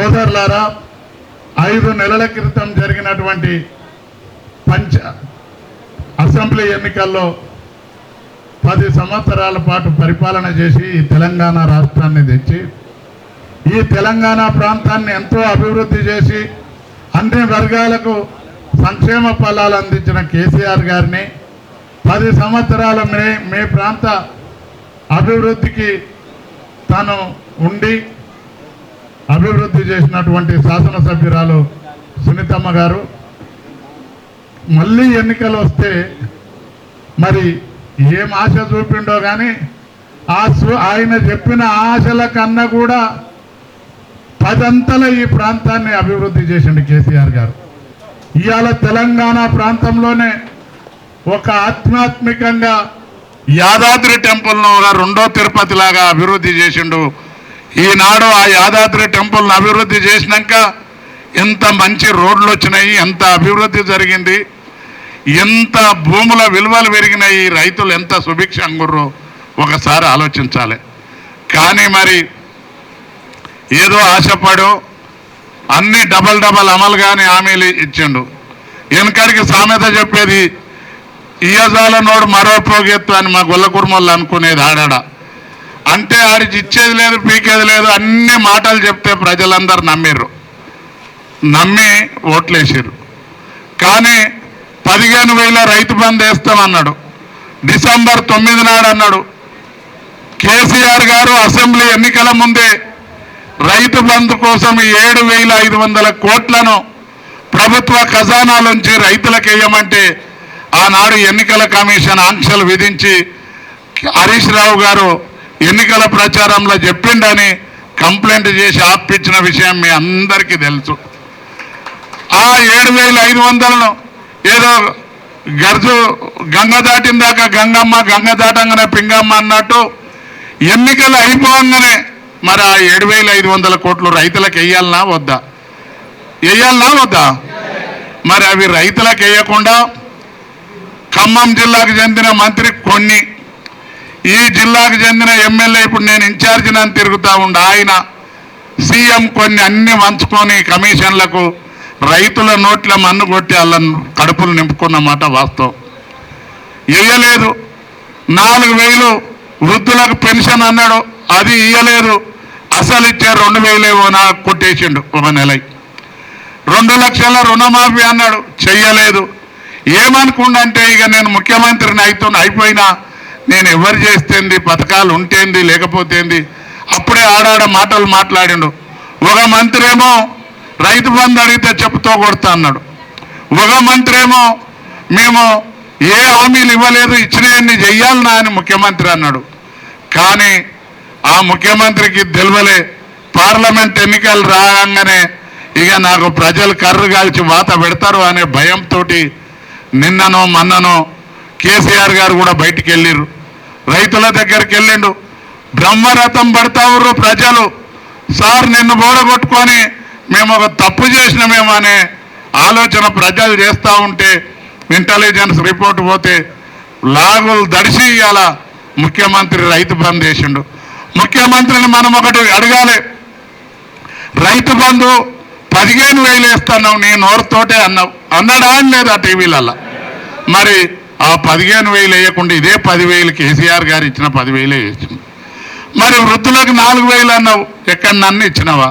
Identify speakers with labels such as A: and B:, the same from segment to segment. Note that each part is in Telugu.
A: సోదరులారా ఐదు నెలల క్రితం జరిగినటువంటి పంచ అసెంబ్లీ ఎన్నికల్లో పది సంవత్సరాల పాటు పరిపాలన చేసి ఈ తెలంగాణ రాష్ట్రాన్ని తెచ్చి ఈ తెలంగాణ ప్రాంతాన్ని ఎంతో అభివృద్ధి చేసి అన్ని వర్గాలకు సంక్షేమ ఫలాలు అందించిన కేసీఆర్ గారిని పది సంవత్సరాల మే మీ ప్రాంత అభివృద్ధికి తను ఉండి అభివృద్ధి చేసినటువంటి శాసనసభ్యురాలు సునీతమ్మ గారు. మళ్ళీ ఎన్నికలు వస్తే మరి ఏం ఆశ చూపిండో కానీ ఆ సు ఆయన చెప్పిన ఆశల కన్నా కూడా పదంతల ఈ ప్రాంతాన్ని అభివృద్ధి చేసిండు కేసీఆర్ గారు. ఇవాళ తెలంగాణ ప్రాంతంలోనే ఒక ఆధ్యాత్మికంగా యాదాద్రి టెంపుల్ను రెండో తిరుపతిలాగా అభివృద్ధి చేసిండు ఈనాడు ఆ యాదాద్రి టెంపుల్ను అభివృద్ధి చేసినాక ఎంత మంచి రోడ్లు వచ్చినాయి ఎంత అభివృద్ధి జరిగింది ఎంత భూముల విలువలు పెరిగినాయి రైతులు ఎంత సుభిక్షంగుర్రో ఒకసారి ఆలోచించాలి. కానీ మరి ఏదో ఆశపడు అన్ని డబల్ డబల్ అమలు కానీ హామీలు ఇచ్చిండు. వెనకడికి సామెత చెప్పేది ఇయ్యజాల నోడు మరో పోగెత్తు అని మా గొల్ల అనుకునేది ఆడాడ. అంటే ఆడికి ఇచ్చేది లేదు పీకేది లేదు అన్ని మాటలు చెప్తే ప్రజలందరూ నమ్మిర్రు. నమ్మి ఓట్లేసారు కానీ పదిహేను వేల రైతు బంద్ వేస్తామన్నాడు. డిసెంబర్ తొమ్మిది నాడు అన్నాడు. కేసీఆర్ గారు అసెంబ్లీ ఎన్నికల ముందే రైతు బంధు కోసం ఏడు వేల ఐదు వందల కోట్లను ప్రభుత్వ ఖజానాలోంచి రైతులకు వేయమంటే ఆనాడు ఎన్నికల కమిషన్ ఆంక్షలు విధించి హరీష్ రావు గారు ఎన్నికల ప్రచారంలో చెప్పిండని కంప్లైంట్ చేసి ఆపించిన విషయం మీ అందరికీ తెలుసు. ఆ ఏడు వేల ఐదు వందలను ఏదో గర్జు గంగ దాటిన దాకా గంగమ్మ గంగ దాటంగానే పింగమ్మ అన్నట్టు ఎన్నికలు అయిపోగానే మరి ఆ ఏడు వేల ఐదు వందల కోట్లు రైతులకు వేయాలనా వద్దా? వేయాలనా వద్దా? మరి అవి రైతులకు వేయకుండా ఖమ్మం జిల్లాకు చెందిన మంత్రి కొన్ని ఈ జిల్లాకు చెందిన ఎమ్మెల్యే ఇప్పుడు నేను ఇన్ఛార్జి నన్ను తిరుగుతూ ఉండ. ఆయన సీఎం కొన్ని అన్ని వంచుకొని కమిషన్లకు రైతుల నోట్ల మన్ను కొట్టి వాళ్ళను కడుపులు నింపుకున్నమాట వాస్తవం. ఇయ్యలేదు. నాలుగు వేలు వృద్ధులకు పెన్షన్ అన్నాడు. అది ఇయ్యలేదు. అసలు ఇచ్చే రెండు వేలేవో నా కొట్టేసిండు ఒక నెల. రెండు లక్షల రుణమాఫీ అన్నాడు. చెయ్యలేదు. ఏమనుకుండంటే ఇక నేను ముఖ్యమంత్రిని అవుతున్నా అయిపోయినా నేను ఎవరు చేస్తేంది పథకాలు ఉంటేంది లేకపోతేంది అప్పుడే ఆడాడ మాటలు మాట్లాడిండు. ఒక మంత్రి ఏమో రైతు బంధు అడిగితే చెప్పుతో కొడతా అన్నాడు. ఒక మంత్రి ఏమో మేము ఏ హామీలు ఇవ్వలేదు ఇచ్చినవన్నీ చెయ్యాలనా అని ముఖ్యమంత్రి అన్నాడు. కానీ ఆ ముఖ్యమంత్రికి తెలివలే పార్లమెంట్ ఎన్నికలు రాగానే ఇక నాకు ప్రజలు కర్రు కాల్చి వాత పెడతారు అనే భయంతో నిన్ననో మన్ననో కేసీఆర్ గారు కూడా బయటికి వెళ్ళిర్రు. రైతుల దగ్గరికి వెళ్ళిండు. బ్రహ్మరథం పడతావురు ప్రజలు. సార్ నిన్ను బోడగొట్టుకొని మేము ఒక తప్పు చేసినామేమో అనే ఆలోచన ప్రజలు చేస్తూ ఉంటే ఇంటెలిజెన్స్ రిపోర్ట్ పోతే లాగులు దడిసి ఇవాళ ముఖ్యమంత్రి రైతు బంద్ చేసిండు ముఖ్యమంత్రిని మనం ఒకటి అడగాలి. రైతు బంధు పదిహేను వేలు వేస్తున్నావు నీ నోరుతోటే అన్నావు. అన్నాడా అని లేదు ఆ టీవీలలో మరి ఆ పదిహేను వేలు వేయకుండా ఇదే పదివేలు కేసీఆర్ గారు ఇచ్చిన పదివేలే వేసింది మరి వృద్ధులకు నాలుగు వేలు అన్నావు ఎక్కడ నన్ను ఇచ్చినవా?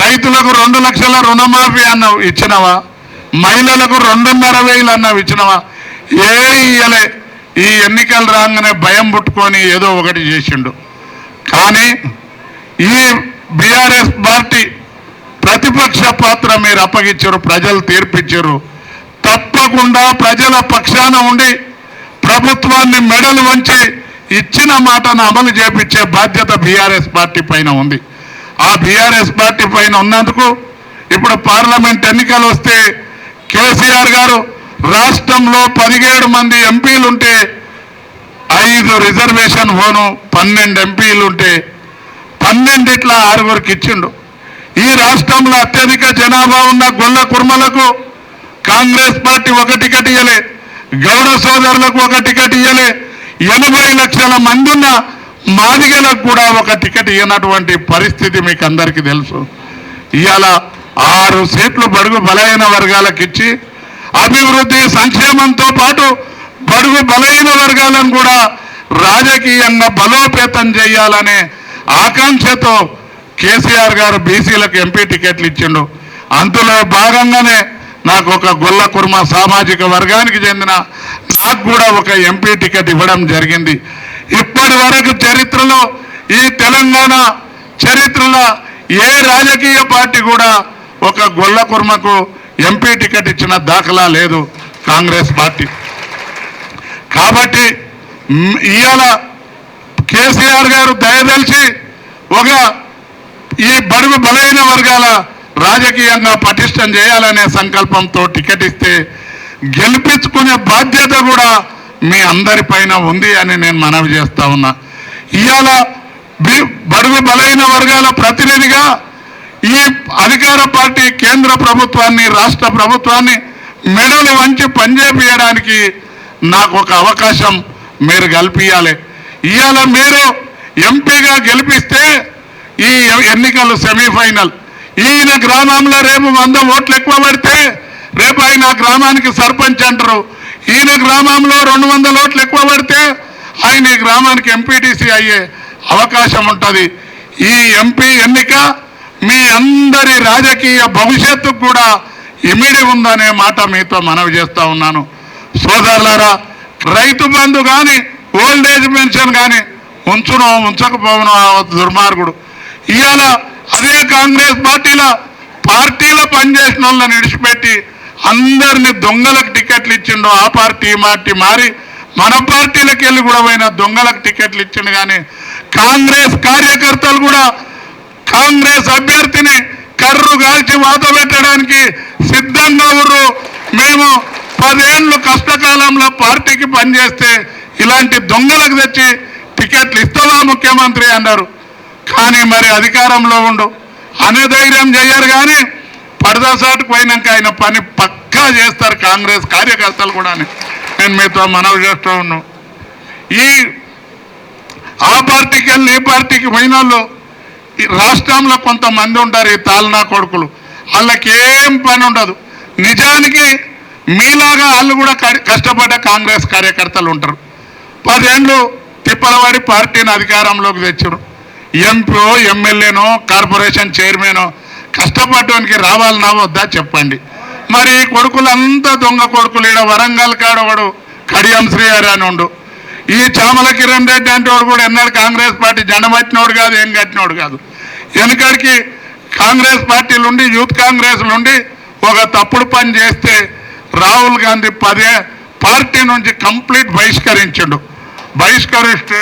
A: రైతులకు రెండు లక్షల రుణమాఫీ అన్నావు ఇచ్చినవా? మహిళలకు రెండున్నర వేలు అన్నావు ఇచ్చినవా? ఏ ఇయ్యలే ఈ ఎన్నికలు రాగానే భయం పుట్టుకొని ఏదో ఒకటి చేసిండు. కానీ ఈ బీఆర్ఎస్ పార్టీ ప్రతిపక్ష పాత్ర మీరు అప్పగించారు ప్రజలు తీర్పిచ్చారు. తప్పకుండా ప్రజల పక్షాన ఉండి ప్రభుత్వాన్ని మెడలు వంచి ఇచ్చిన మాటను అమలు చేపించే బాధ్యత బీఆర్ఎస్ పార్టీ పైన ఉంది. ఆ బీఆర్ఎస్ పార్టీ పైన ఉన్నందుకు ఇప్పుడు పార్లమెంట్ ఎన్నికలు వస్తే కేసీఆర్ గారు రాష్ట్రంలో పదిహేడు మంది ఎంపీలు ఉంటే ఐదు రిజర్వేషన్ హోను పన్నెండు ఎంపీలు ఉంటే పన్నెండిట్ల ఆరుగురికి ఇచ్చిండు. ఈ రాష్ట్రంలో అత్యధిక జనాభా ఉన్న గొల్ల కుర్మలకు కాంగ్రెస్ పార్టీ ఒక టికెట్ ఇయ్యలే. గౌడ సోదరులకు ఒక టికెట్ ఇయ్యలే. ఎనభై లక్షల మంది ఉన్న మాదిగలకు కూడా ఒక టికెట్ ఇవ్వనటువంటి పరిస్థితి మీకు అందరికీ తెలుసు. ఇవాళ ఆరు సీట్లు బడుగు బలహీన వర్గాలకు ఇచ్చి అభివృద్ధి సంక్షేమంతో పాటు బడుగు బలహీన వర్గాలను కూడా రాజకీయంగా బలోపేతం చేయాలనే ఆకాంక్షతో కేసీఆర్ గారు బీసీలకు ఎంపీ టికెట్లు ఇచ్చిండు. అందులో భాగంగానే నాకు ఒక గొల్ల కుర్మ సామాజిక వర్గానికి చెందిన నాకు కూడా ఒక ఎంపీ టికెట్ ఇవ్వడం జరిగింది. ఇప్పటి వరకు చరిత్రలో ఈ తెలంగాణ చరిత్రలో ఏ రాజకీయ పార్టీ కూడా ఒక గొల్ల కుర్మకు ఎంపీ టికెట్ ఇచ్చిన దాఖలా లేదు కాంగ్రెస్ పార్టీ. కాబట్టి ఇవాళ కేసీఆర్ గారు దయదలిచి ఒక ఈ బడుగు బలహీన వర్గాల రాజకీయంగా పటిష్టం చేయాలనే సంకల్పంతో టికెట్ ఇస్తే గెలిపించుకునే బాధ్యత కూడా మీ అందరి పైన ఉంది అని నేను మనవి చేస్తా ఉన్నా. ఇవాళ బి- బడుగు బలైన వర్గాల ప్రతినిధిగా ఈ అధికార పార్టీ కేంద్ర ప్రభుత్వాన్ని రాష్ట్ర ప్రభుత్వాన్ని మెడలు వంచి పనిచేపించడానికి నాకు ఒక అవకాశం మీరు కల్పించాలి ఇవాళ మీరు ఎంపీగా గెలిపిస్తే ఈ ఎన్నికలు సెమీఫైనల్. ఈయన గ్రామంలో రేపు వంద ఓట్లు ఎక్కువ పడితే రేపు ఆయన గ్రామానికి సర్పంచ్ అంటారు. ఈయన గ్రామంలో రెండు వందల ఓట్లు ఎక్కువ పడితే ఆయన ఈ గ్రామానికి ఎంపీటీసీ అయ్యే అవకాశం ఉంటుంది. ఈ ఎంపీ ఎన్నిక మీ అందరి రాజకీయ భవిష్యత్తుకు కూడా ఇమిడి ఉందనే మాట మీతో మనవి చేస్తూ ఉన్నాను. సోదరులారా రైతు బంధు కానీ ఓల్డ్ ఏజ్ పెన్షన్ కానీ ఉంచునో ఉంచకపోవనో దుర్మార్గుడు. ఇవాళ అదే కాంగ్రెస్ పార్టీల పార్టీలో పనిచేసిన వాళ్ళని విడిచిపెట్టి అందరిని దొంగలకు టికెట్లు ఇచ్చిండు. ఆ పార్టీ మార్టీ మారి మన పార్టీలకు వెళ్ళి కూడా పోయిన దొంగలకు టికెట్లు ఇచ్చిండు. కానీ కాంగ్రెస్ కార్యకర్తలు కూడా కాంగ్రెస్ అభ్యర్థిని కర్రు కాల్చి వాత పెట్టడానికి సిద్ధంగా ఉర్రు. మేము పదేళ్ళు కష్టకాలంలో పార్టీకి పనిచేస్తే ఇలాంటి దొంగలకు తెచ్చి టికెట్లు ఇస్తావా ముఖ్యమంత్రి అన్నారు. కానీ మరి అధికారంలో ఉండు. అనే ధైర్యం చేయరు కానీ పడదసాటుకు పోయినాక ఆయన పని పక్కా చేస్తారు కాంగ్రెస్ కార్యకర్తలు కూడా అని. నేను మీతో మనవి చేస్తూ ఉన్నాను. ఈ ఆ పార్టీకి వెళ్ళి ఈ పార్టీకి పోయిన వాళ్ళు ఈ రాష్ట్రంలో కొంతమంది ఉంటారు ఈ తాలనా కొడుకులు. వాళ్ళకి ఏం పని ఉండదు. నిజానికి మీలాగా వాళ్ళు కూడా కష్టపడ్డ కాంగ్రెస్ కార్యకర్తలు ఉంటారు. పదేళ్ళు తిప్పలవాడి పార్టీని అధికారంలోకి తెచ్చారు. ఎంపీఓ ఎమ్మెల్యేనో కార్పొరేషన్ చైర్మనో కష్టపడడానికి రావాలన్నా వద్దా చెప్పండి. మరి కొడుకులంతా దొంగ కొడుకులు ఈడ వరంగల్ కాడవాడు కడియం శ్రీహరి అని ఉండు. ఈ చామల కిరణ్ రెడ్డి అంటే వాడు కూడా ఎన్నాడు కాంగ్రెస్ పార్టీ జెండ పట్టినోడు కాదు ఏం కట్టినోడు కాదు. వెనకడికి కాంగ్రెస్ పార్టీలు ఉండి యూత్ కాంగ్రెస్ నుండి ఒక తప్పుడు పని చేస్తే రాహుల్ గాంధీ పదే పార్టీ నుంచి కంప్లీట్ బహిష్కరించిండు. బహిష్కరిస్తే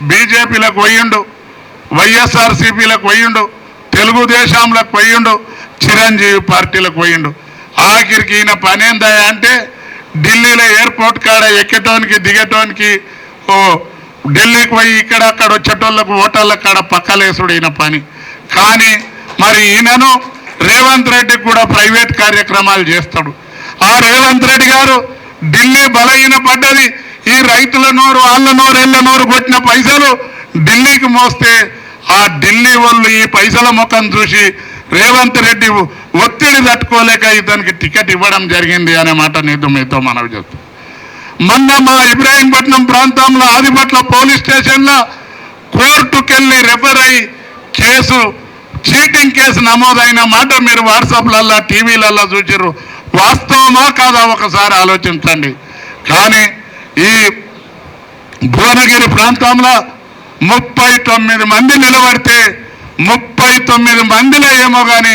A: బీజేపీలకు పోయిండు. వైఎస్ఆర్సీపీలకు పోయిండు తెలుగుదేశంలకు పోయిండు చిరంజీవి పార్టీలకు పోయిండు. ఆఖరికి ఈయన పనేందా అంటే ఢిల్లీలో ఎయిర్పోర్ట్ కాడ ఎక్కటోనికి దిగటోనికి ఓ ఢిల్లీకి పోయి ఇక్కడ అక్కడ వచ్చేటోళ్ళకు ఓటర్ల కాడ పక్కలేసుడు ఈయన పని. కానీ మరి ఈయనను రేవంత్ రెడ్డికి కూడా ప్రైవేట్ కార్యక్రమాలు చేస్తాడు. ఆ రేవంత్ రెడ్డి గారు ఢిల్లీ బలహీన పడ్డది. ఈ రైతుల నోరు వాళ్ళ నోరు ఇళ్ళ నోరు కొట్టిన పైసలు ఢిల్లీకి మోస్తే ఆ ఢిల్లీ వాళ్ళు ఈ పైసల ముఖం చూసి రేవంత్ రెడ్డి ఒత్తిడి తట్టుకోలేక ఇతనికి టికెట్ ఇవ్వడం జరిగింది అనే మాట నీతో మీతో మనవి చెప్తాం మొన్న మా ఇబ్రాహీంపట్నం ప్రాంతంలో ఆదిపట్ల పోలీస్ స్టేషన్లో కోర్టుకెళ్ళి రెఫర్ అయి కేసు చీటింగ్ కేసు నమోదైన మాట మీరు వాట్సాప్లల్లో టీవీలల్లో చూసారు వాస్తవమా కాదా ఒకసారి ఆలోచించండి. కానీ ఈ భువనగిరి ప్రాంతంలో ముప్పై తొమ్మిది మంది నిలబడితే ముప్పై తొమ్మిది మందిలో ఏమో కానీ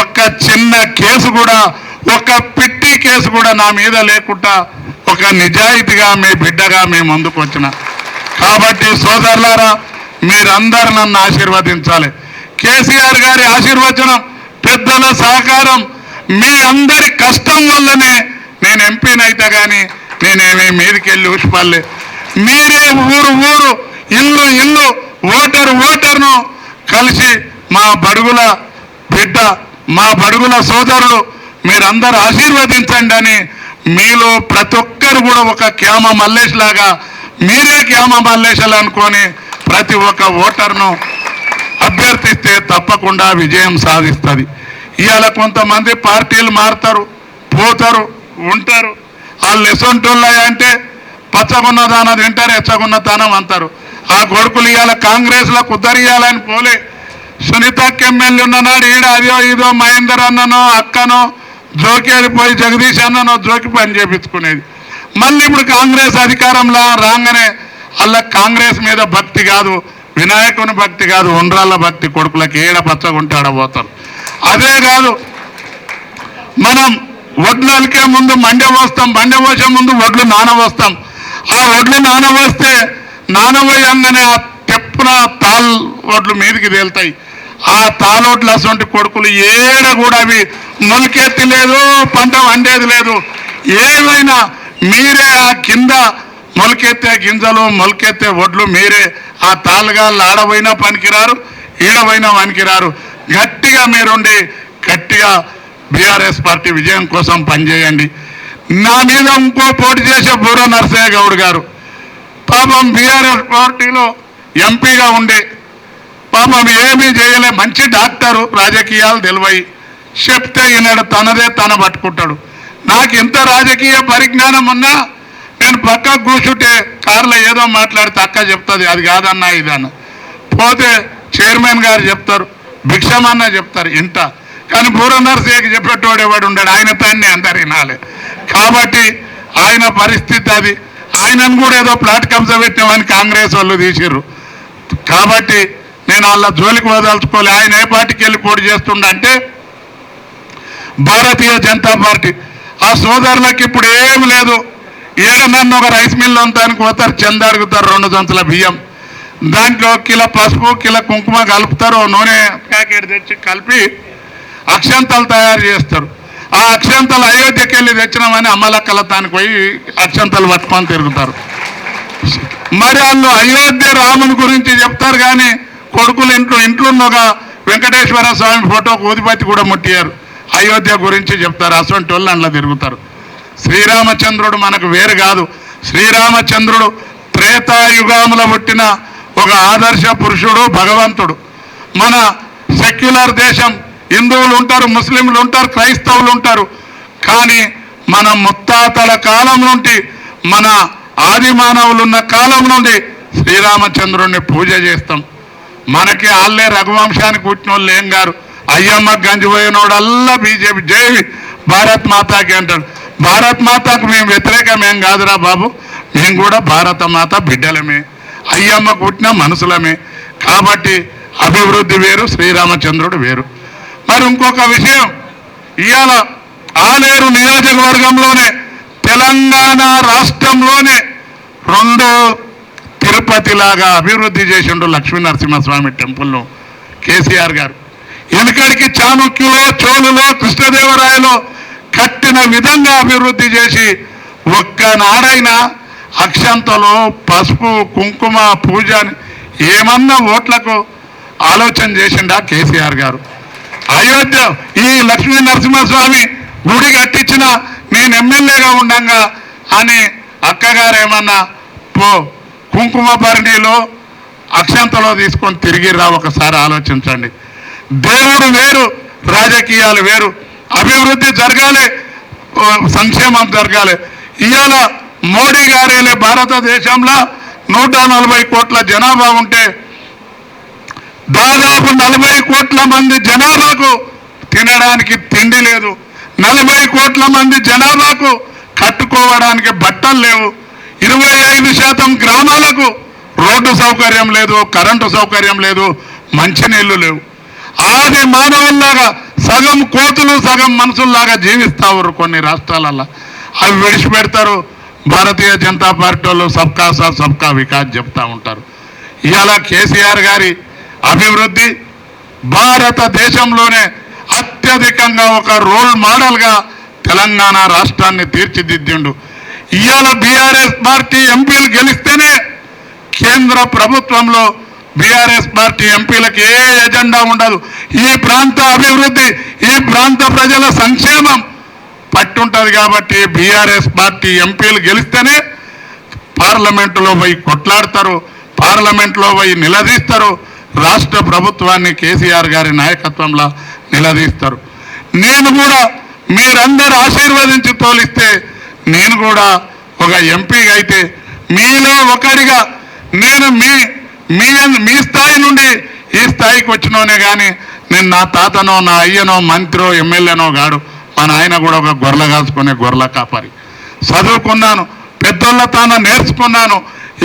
A: ఒక్క చిన్న కేసు కూడా ఒక పిట్టి కేసు కూడా నా మీద లేకుండా ఒక నిజాయితీగా మీ బిడ్డగా మీ ముందుకు వచ్చిన. కాబట్టి సోదరులారా మీరందరూ నన్ను ఆశీర్వదించాలి. కేసీఆర్ గారి ఆశీర్వచనం పెద్దల సహకారం మీ అందరి కష్టం వల్లనే నేను ఎంపీనైతే కానీ నేనేమి మీదికి వెళ్ళి ఊసిపల్లే మీరే ఊరు ఊరు ఇల్లు ఇల్లు ఓటరు ఓటర్ను కలిసి మా బడుగుల బిడ్డ మా బడుగుల సోదరులు మీరందరూ ఆశీర్వదించండి అని మీలో ప్రతి ఒక్కరు కూడా ఒక క్యామ మల్లేష్ లాగా మీరే క్యామ మల్లేషలు అనుకొని ప్రతి ఒక్క ఓటర్ను అభ్యర్థిస్తే తప్పకుండా విజయం సాధిస్తుంది. ఇవాళ కొంతమంది పార్టీలు మారుతారు పోతారు ఉంటారు. వాళ్ళు ఎసొంటోళ్ళ అంటే పచ్చగున్నదాన తింటారు ఎచ్చగున్న దానం అంటారు. ఆ కొడుకులు ఇవాళ కాంగ్రెస్లో కుదరియాలని పోలే. సునీతకి ఎమ్మెల్యే ఉన్ననాడు ఈడ అదో ఇదో మహేందర్ అన్ననో అక్కనో జోకేది పోయి జగదీష్ అన్ననో జోకి పని చేపించుకునేది. మళ్ళీ ఇప్పుడు కాంగ్రెస్ అధికారంలో రాగానే అలా కాంగ్రెస్ మీద భక్తి కాదు వినాయకుని భక్తి కాదు ఉండ్రాళ్ళ భక్తి కొడుకులకి ఏడ పచ్చగుంటాడ పోతారు. అదే కాదు మనం వడ్లకే ముందు మండె పోస్తాం మండె పోసే ముందు వడ్లు నానబోస్తాం. ఆ వడ్లు నానబోస్తే నానబోయంగానే ఆ తెప్పున తాల్ వడ్లు మీదికి తేలుతాయి. ఆ తాలోట్లు అటువంటి కొడుకులు ఏడ కూడా అవి మొలకెత్తి లేదు పంట వండేది లేదు. ఏమైనా మీరే ఆ కింద మొలకెత్తే గింజలు మొలకెత్తే వడ్లు మీరే ఆ తాళ్ళగాళ్ళు ఆడపోయినా పనికిరారు ఈడపోయినా పనికిరారు. గట్టిగా మీరుండి గట్టిగా బీఆర్ఎస్ పార్టీ విజయం కోసం పనిచేయండి. నా మీద ఇంకో పోటీ చేసే బూర నరసయ్య గౌడ్ గారు. పాపం బీఆర్ఎస్ పార్టీలో ఎంపీగా ఉండే పాపం ఏమీ చేయలే మంచి డాక్టరు రాజకీయాలు తెలివై చెప్తే ఈనాడు తనదే తన పట్టుకుంటాడు. నాకు ఇంత రాజకీయ పరిజ్ఞానం ఉన్నా నేను పక్క కూర్చుంటే కారులో ఏదో మాట్లాడితే అక్క చెప్తుంది అది కాదన్నా ఇదన్న పోతే చైర్మన్ గారు చెప్తారు భిక్షమన్న చెప్తారు ఇంట కానీ బూర నరసయ్యకి చెప్పేటోడు ఎవడు ఉండాడు ఆయన తన్ని అందరు వినాలి కాబట్టి ఆయన పరిస్థితి అది. ఆయనను కూడా ఏదో ప్లాట్ కబ్జా పెట్టామని కాంగ్రెస్ వాళ్ళు తీసిర్రు. కాబట్టి నేను వాళ్ళ జోలికి వదలుచుకోలే. ఆయన ఏ పార్టీకి వెళ్ళి పోటీ చేస్తుండంటే భారతీయ జనతా పార్టీ. ఆ సోదరులకు ఇప్పుడు ఏం లేదు. ఏడ నన్ను ఒక రైస్ మిల్ అంతానికి పోతారు చంద అడుగుతారు రెండు సంచుల బియ్యం. దాంట్లో కిలో పసుపు కిలో కుంకుమ కలుపుతారు నూనె ప్యాకెట్ తెచ్చి కలిపి అక్షంతలు తయారు చేస్తారు. ఆ అక్షంతలు అయోధ్యకి వెళ్ళి తెచ్చినామని అమ్మలక్కల దానికి పోయి అక్షంతలు పట్టుకొని తిరుగుతారు. మరి వాళ్ళు అయోధ్య రాముని గురించి చెప్తారు కానీ కొడుకులు ఇంట్లో ఇంట్లో ఒక వెంకటేశ్వర స్వామి ఫోటో ఊదిపత్తి కూడా ముట్టియారు. అయోధ్య గురించి చెప్తారు. అసొంటి వాళ్ళు అందులో తిరుగుతారు. శ్రీరామచంద్రుడు మనకు వేరు కాదు. శ్రీరామచంద్రుడు త్రేతాయుగములో పుట్టిన ఒక ఆదర్శ పురుషుడు భగవంతుడు. మన సెక్యులర్ దేశం హిందువులు ఉంటారు ముస్లింలు ఉంటారు క్రైస్తవులు ఉంటారు. కానీ మన ముత్తాతల కాలం నుండి మన ఆది మానవులు ఉన్న కాలం నుండి శ్రీరామచంద్రుడిని పూజ చేస్తాం. మనకి వాళ్ళే రఘువంశానికి పుట్టిన వాళ్ళు ఏం గారు? అయ్యమ్మ గంజిపోయినోడల్లా బీజేపీ జై భారత్ మాతాకి అంటాడు. భారత్ మాతకు మేము వ్యతిరేకమేం కాదురా బాబు. మేము కూడా భారత మాత బిడ్డలమే. అయ్యమ్మ పుట్టిన మనుషులమే. కాబట్టి అభివృద్ధి వేరు శ్రీరామచంద్రుడు వేరు. మరి ఇంకొక విషయం. ఇవాళ ఆలేరు నియోజకవర్గంలోనే తెలంగాణ రాష్ట్రంలోనే రెండో తిరుపతిలాగా అభివృద్ధి చేసిండు లక్ష్మీ నరసింహస్వామి టెంపుల్ను కేసీఆర్ గారు. వెనుకడికి చాణుక్యులో చోళులో కృష్ణదేవరాయలో కట్టిన విధంగా అభివృద్ధి చేసి ఒక్కనాడైనా అక్షంతలో పసుపు కుంకుమ పూజ అని ఏమన్నా ఓట్లకు ఆలోచన చేసిండా కేసీఆర్ గారు. అయోధ్య ఈ లక్ష్మీ నరసింహస్వామి గుడి కట్టించిన నేను ఎమ్మెల్యేగా ఉండంగా అని అక్కగారు ఏమన్నా పో కుంకుమ భరణిలో అక్షంతలో తీసుకొని తిరిగి రా ఒకసారి ఆలోచించండి. దేవుడు వేరు రాజకీయాలు వేరు అభివృద్ధి జరగాలి సంక్షేమం జరగాలి. ఇవాళ మోడీ గారేలే భారతదేశంలో నూట నలభై కోట్ల జనాభా ఉంటే దాదాపు నలభై కోట్ల మంది జనాభాకు తినడానికి తిండి లేదు. నలభై కోట్ల మంది జనాభాకు కట్టుకోవడానికి బట్టలు లేవు. ఇరవై ఐదు శాతం గ్రామాలకు రోడ్డు సౌకర్యం లేదు కరెంటు సౌకర్యం లేదు మంచినీళ్ళు లేవు. ఆది మానవుల్లాగా సగం కోతులు సగం మనుషుల్లాగా జీవిస్తావు కొన్ని రాష్ట్రాలలో అవి విడిచిపెడతారు. భారతీయ జనతా పార్టీ వాళ్ళు సబ్కా సాత్ సబ్కా వికాస్ చెప్తా ఉంటారు. ఇవాళ కేసీఆర్ గారి అభివృద్ధి భారతదేశంలోనే అత్యధికంగా ఒక రోల్ మోడల్గా తెలంగాణ రాష్ట్రాన్ని తీర్చిదిద్దిండు. ఇవాళ బీఆర్ఎస్ పార్టీ ఎంపీలు గెలిస్తేనే కేంద్ర ప్రభుత్వంలో బీఆర్ఎస్ పార్టీ ఎంపీలకు ఏ ఎజెండా ఉండదు. ఈ ప్రాంత అభివృద్ధి ఈ ప్రాంత ప్రజల సంక్షేమం పట్టుంటుంది కాబట్టి బీఆర్ఎస్ పార్టీ ఎంపీలు గెలిస్తేనే పార్లమెంటులో పోయి కొట్లాడతారు పార్లమెంట్లో పోయి నిలదీస్తారు. రాష్ట్ర ప్రభుత్వాన్ని కేసీఆర్ గారి నాయకత్వంలో నిలదీస్తారు. నేను కూడా మీరందరూ ఆశీర్వదించి తోలిస్తే నేను కూడా ఒక ఎంపీగా అయితే మీలో ఒకరిగా నేను మీ మీ మీ స్థాయి నుండి ఈ స్థాయికి వచ్చినోనే కానీ నేను నా తాతనో నా అయ్యనో మంత్రో ఎమ్మెల్యేనో గాడు మా నాయన కూడా ఒక గొర్రెలు కాసుకునే గొర్రెల కాపరి. చదువుకున్నాను పెద్దోళ్ళ తాను నేర్చుకున్నాను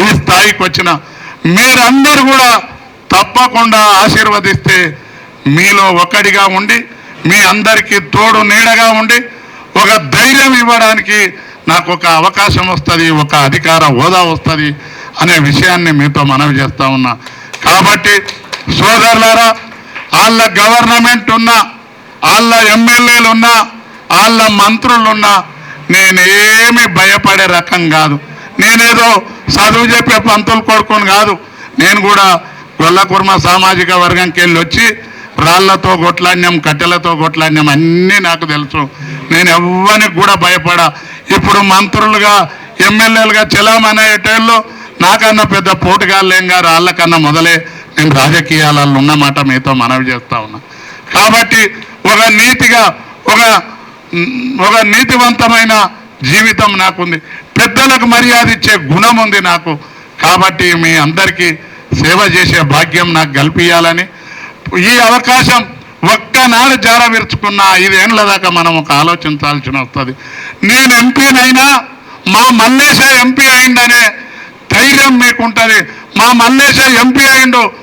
A: ఈ స్థాయికి వచ్చిన మీరందరూ కూడా తప్పకుండా ఆశీర్వదిస్తే మీలో ఒకడిగా ఉండి మీ అందరికీ తోడు నీడగా ఉండి ఒక ధైర్యం ఇవ్వడానికి నాకు ఒక అవకాశం వస్తుంది ఒక అధికార హోదా వస్తుంది అనే విషయాన్ని మీతో మనవి చేస్తా ఉన్నా. కాబట్టి సోదరులారా వాళ్ళ గవర్నమెంట్ ఉన్నా వాళ్ళ ఎమ్మెల్యేలు ఉన్నా వాళ్ళ మంత్రులు ఉన్నా నేనేమి భయపడే రకం కాదు. నేనేదో చదువు చెప్పే పంతులు కొడుకుని కాదు. నేను కూడా గొల్లకుర్మ సామాజిక వర్గంకి వెళ్ళి వచ్చి రాళ్ళతో కొట్లాడినాం కట్టెలతో కొట్లాడినాం అన్నీ నాకు తెలుసు. నేను ఎవ్వరికి కూడా భయపడా. ఇప్పుడు మంత్రులుగా ఎమ్మెల్యేలుగా చెలామనేటోళ్ళు నాకన్నా పెద్ద పోటుగాళ్ళేం గారు వాళ్ళకన్నా మొదలే. నేను రాజకీయాలలో ఉన్నమాట మీతో మనవి చేస్తా ఉన్నా. కాబట్టి ఒక నీతిగా ఒక ఒక నీతివంతమైన జీవితం నాకుంది. పెద్దలకు మర్యాద ఇచ్చే గుణం ఉంది నాకు. కాబట్టి మీ అందరికీ సేవ చేసే భాగ్యం నాకు కల్పించాలని ఈ అవకాశం ఒక్కనాడు జార విరుచుకున్న ఐదేళ్ళ దాకా మనం ఒక ఆలోచించాల్సిన వస్తుంది. నేను ఎంపీనైనా మా మల్లేశ ఎంపీ అయిందనే ధైర్యం మీకుంటుంది. మా మల్లేశ ఎంపీ అయిండు